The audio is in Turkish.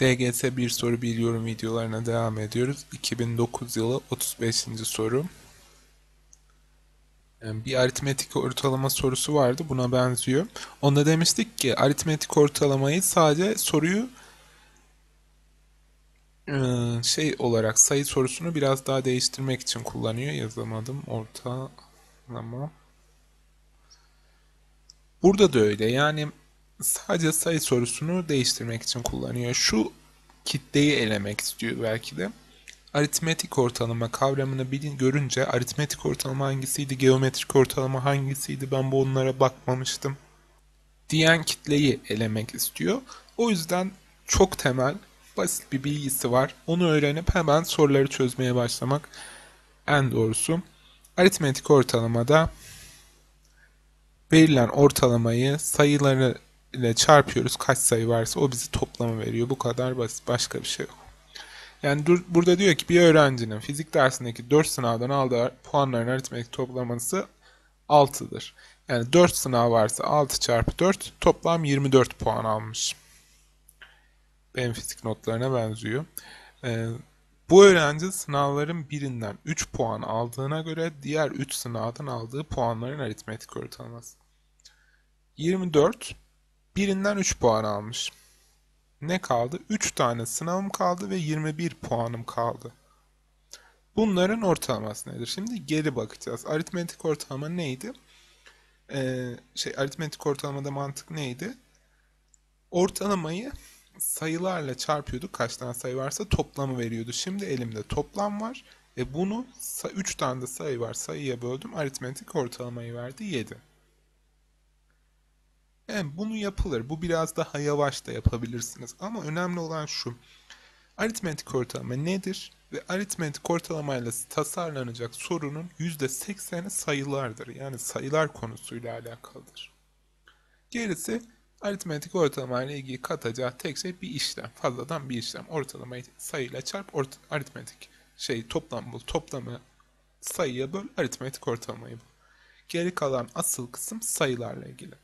DGS bir soru bir yorum videolarına devam ediyoruz. 2009 yılı 35. soru. Yani bir aritmetik ortalama sorusu vardı. Buna benziyor. Onda demiştik ki aritmetik ortalamayı sadece soruyu eee, şey olarak sayı sorusunu biraz daha değiştirmek için kullanıyor. Yazamadım. Ortalama. Burada da öyle. Yani sadece sayı sorusunu değiştirmek için kullanıyor. Şu kitleyi elemek istiyor belki de. Aritmetik ortalama kavramını bilin görünce aritmetik ortalama hangisiydi, geometrik ortalama hangisiydi ben bu onlara bakmamıştım diyen kitleyi elemek istiyor. O yüzden çok temel, basit bir bilgisi var. Onu öğrenip hemen soruları çözmeye başlamak en doğrusu. Aritmetik ortalamada verilen ortalamayı sayıları ile çarpıyoruz. Kaç sayı varsa o bizi toplamı veriyor. Bu kadar basit. Başka bir şey yok. Yani dur, burada diyor ki bir öğrencinin fizik dersindeki 4 sınavdan aldığı puanların aritmetik toplaması 6'dır. Yani 4 sınav varsa 6 çarpı 4 toplam 24 puan almış. Benim fizik notlarına benziyor. Ee, bu öğrenci sınavların birinden 3 puan aldığına göre diğer 3 sınavdan aldığı puanların aritmetik ortalaması. 24 birinden 3 puan almış. Ne kaldı? 3 tane sınavım kaldı ve 21 puanım kaldı. Bunların ortalaması nedir? Şimdi geri bakacağız. Aritmetik ortalama neydi? Ee, şey aritmetik ortalamada mantık neydi? Ortalamayı sayılarla çarpıyorduk. Kaç tane sayı varsa toplamı veriyordu. Şimdi elimde toplam var. E bunu 3 tane de sayı var. Sayıya böldüm. Aritmetik ortalamayı verdi 7. Yani bunu yapılır. Bu biraz daha yavaş da yapabilirsiniz. Ama önemli olan şu. Aritmetik ortalama nedir? Ve aritmetik ortalamayla tasarlanacak sorunun %80'i sayılardır. Yani sayılar konusuyla alakalıdır. Gerisi aritmetik ortalama ile ilgili katacağı tek şey bir işlem. Fazladan bir işlem. Ortalamayı sayıyla çarp, ort aritmetik şey toplam bul. Toplamı sayıya böl, aritmetik ortalamayı bul. Geri kalan asıl kısım sayılarla ilgili.